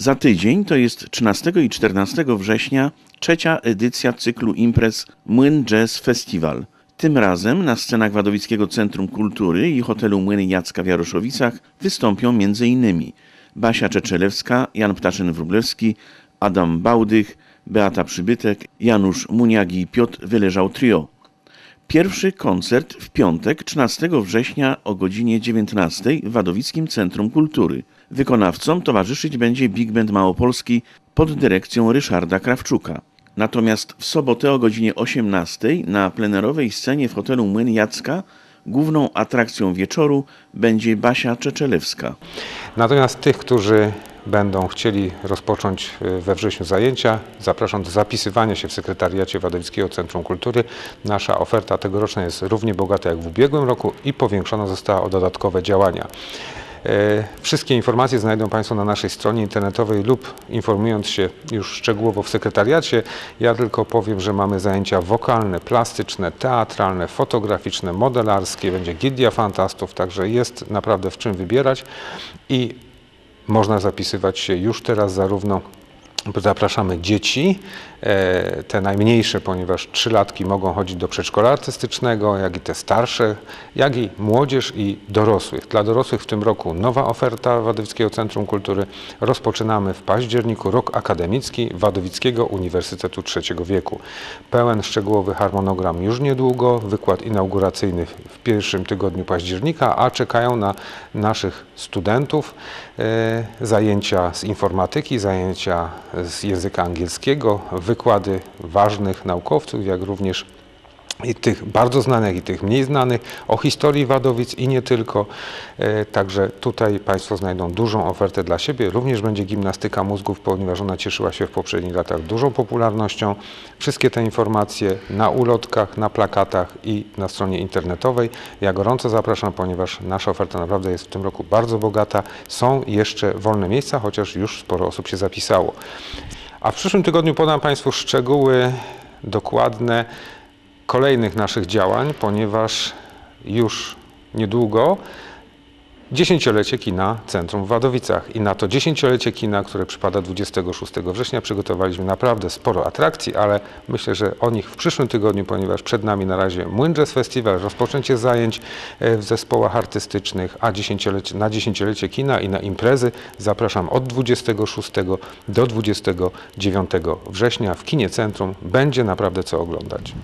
Za tydzień, to jest 13 i 14 września, trzecia edycja cyklu imprez Młyn Jazz Festival. Tym razem na scenach Wadowickiego Centrum Kultury i hotelu Młyny Jacka w Jaroszowicach wystąpią m.in. Basia Czeczelewska, Jan Ptaszyn-Wróblewski, Adam Bałdych, Beata Przybytek, Janusz Muniak i Piotr Wyleżał Trio. Pierwszy koncert w piątek 13 września o godzinie 19 w Wadowickim Centrum Kultury. Wykonawcom towarzyszyć będzie Big Band Małopolski pod dyrekcją Ryszarda Krawczuka. Natomiast w sobotę o godzinie 18 na plenerowej scenie w hotelu Młyn Jacka główną atrakcją wieczoru będzie Basia Czeczelewska. Natomiast tych, którzy będą chcieli rozpocząć y, we wrześniu zajęcia, zapraszam do zapisywania się w sekretariacie Wadowickiego Centrum Kultury. Nasza oferta tegoroczna jest równie bogata jak w ubiegłym roku i powiększona została o dodatkowe działania. E, Wszystkie informacje znajdą Państwo na naszej stronie internetowej lub informując się już szczegółowo w sekretariacie. Ja tylko powiem, że mamy zajęcia wokalne, plastyczne, teatralne, fotograficzne, modelarskie, będzie gildia fantastów, także jest naprawdę w czym wybierać i można zapisywać się już teraz zarówno Zapraszamy dzieci, e, te najmniejsze, ponieważ trzylatki mogą chodzić do przedszkola artystycznego, jak i te starsze, jak i młodzież i dorosłych. Dla dorosłych w tym roku nowa oferta Wadowickiego Centrum Kultury. Rozpoczynamy w październiku rok akademicki Wadowickiego Uniwersytetu Trzeciego Wieku. Pełen szczegółowy harmonogram już niedługo, wykład inauguracyjny w pierwszym tygodniu października, a czekają na naszych studentów e, zajęcia z informatyki, zajęcia z języka angielskiego, wykłady ważnych naukowców, jak również i tych bardzo znanych, i tych mniej znanych, o historii Wadowic i nie tylko. E, Także tutaj Państwo znajdą dużą ofertę dla siebie. Również będzie gimnastyka mózgów, ponieważ ona cieszyła się w poprzednich latach dużą popularnością. Wszystkie te informacje na ulotkach, na plakatach i na stronie internetowej. Ja gorąco zapraszam, ponieważ nasza oferta naprawdę jest w tym roku bardzo bogata. Są jeszcze wolne miejsca, chociaż już sporo osób się zapisało. A w przyszłym tygodniu podam Państwu szczegóły dokładne kolejnych naszych działań, ponieważ już niedługo dziesięciolecie kina Centrum w Wadowicach. I na to dziesięciolecie kina, które przypada 26 września, przygotowaliśmy naprawdę sporo atrakcji, ale myślę, że o nich w przyszłym tygodniu, ponieważ przed nami na razie Młyn Jazz Festival, rozpoczęcie zajęć e, w zespołach artystycznych, a dziesięciolecie, na dziesięciolecie kina i na imprezy zapraszam od 26 do 29 września w kinie Centrum. Będzie naprawdę co oglądać.